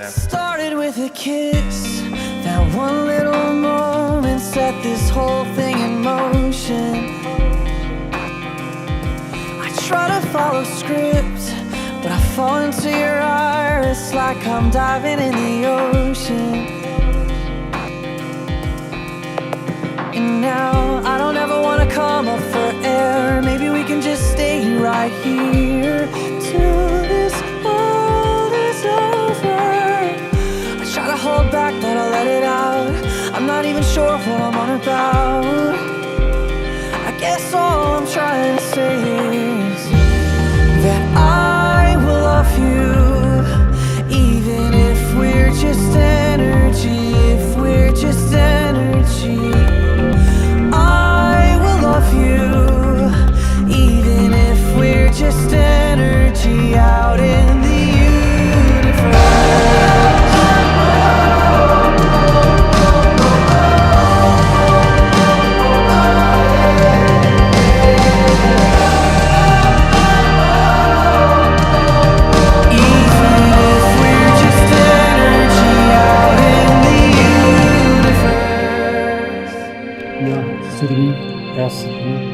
now. Started with a kiss. That one little moment set this whole thing in motion. I try to follow script, but I fall into your iris like I'm diving in the ocean. And now I don't ever wanna come up for air. Maybe we can just stay right here. for la.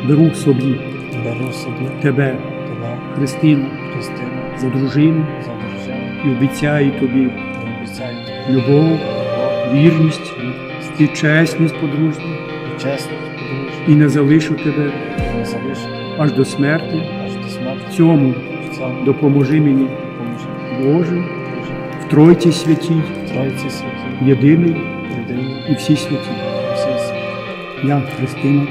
Беру собі. Беру собі тебе, тебе, Христину, Христину, за дружину. За дружину. І обіцяю тобі обіцяю тобі любов, любов, вірність вірність і чесність подружню, і чесність подружжя, і не залишу тебе і не залишу аж до смерті. аж до смерті. Цьому В цьому. допоможи мені, допоможи. Боже, в Тройці святій, Тройці святі, єдиний єдині і всі святі. Я Христина,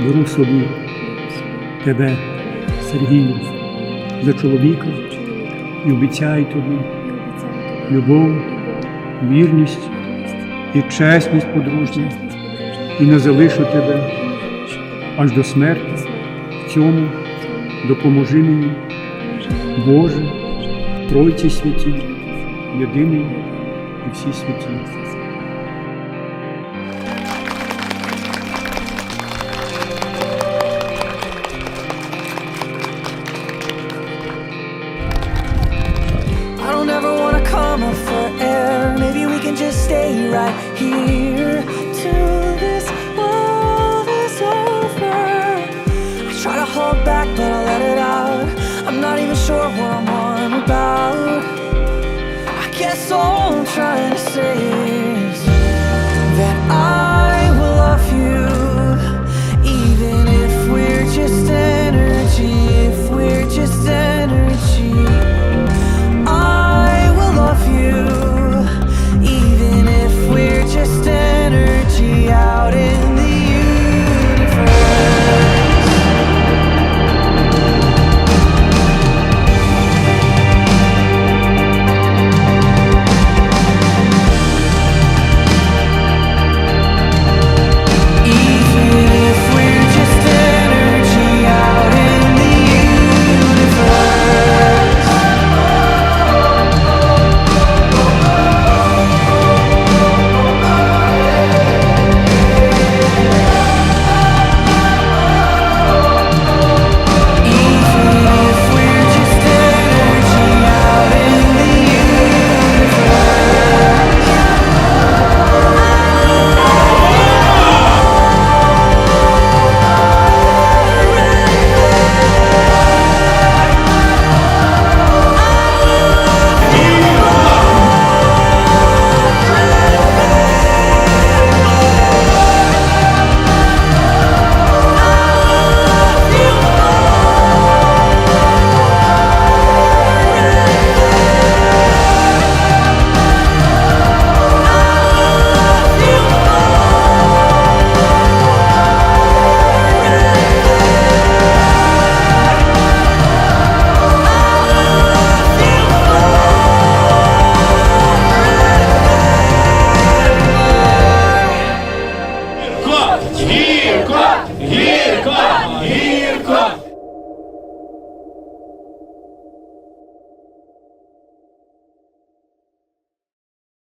беру собі тебе, Сергію, за чоловіка і обіцяю тобі любов, вірність і чесність подружжя. і не залишу тебе аж до смерті. В цьому допоможи мені, Боже, Тройці святі, єдиний і всі святі. Wanna for air. Maybe we can just stay right here till this world is over. I try to hold back, but I let it out. I'm not even sure what I'm on about. I guess all I'm trying to say